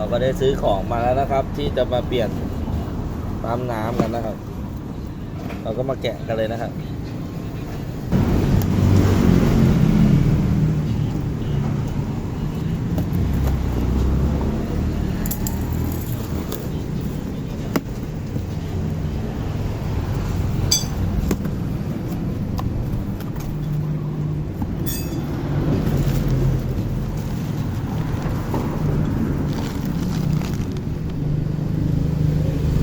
เราก็ได้ซื้อของมาแล้วนะครับ ที่จะมาเปลี่ยนปั๊มน้ำกันนะครับ เราก็มาแกะกันเลยนะครับ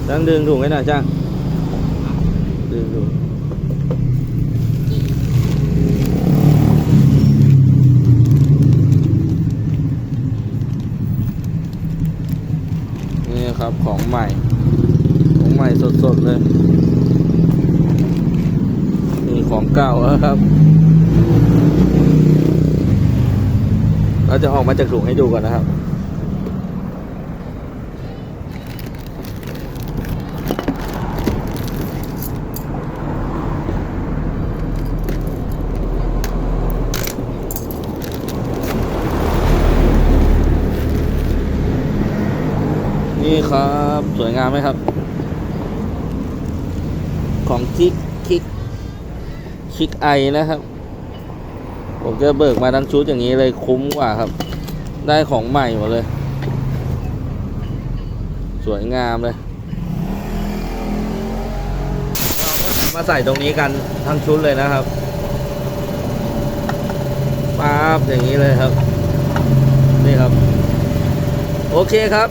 จ้างดึงถุงให้หน่อยจ้างดึงถุงนี่ครับของใหม่ ของใหม่สดๆเลย นี่ของเก่าแล้วครับเราจะออกมาจากถุงให้ดูก่อนนะครับ นี่ครับ สวยงามไหมครับ ของคิกคิกคิกไอนะครับ ผมจะเบิกมาทั้งชุดอย่างนี้เลยคุ้มกว่าครับ ได้ของใหม่หมดเลย สวยงามเลย เราก็มาใส่ตรงนี้กันทั้งชุดเลยนะครับป๊าบอย่างนี้เลยครับ นี่ครับ โอเคครับ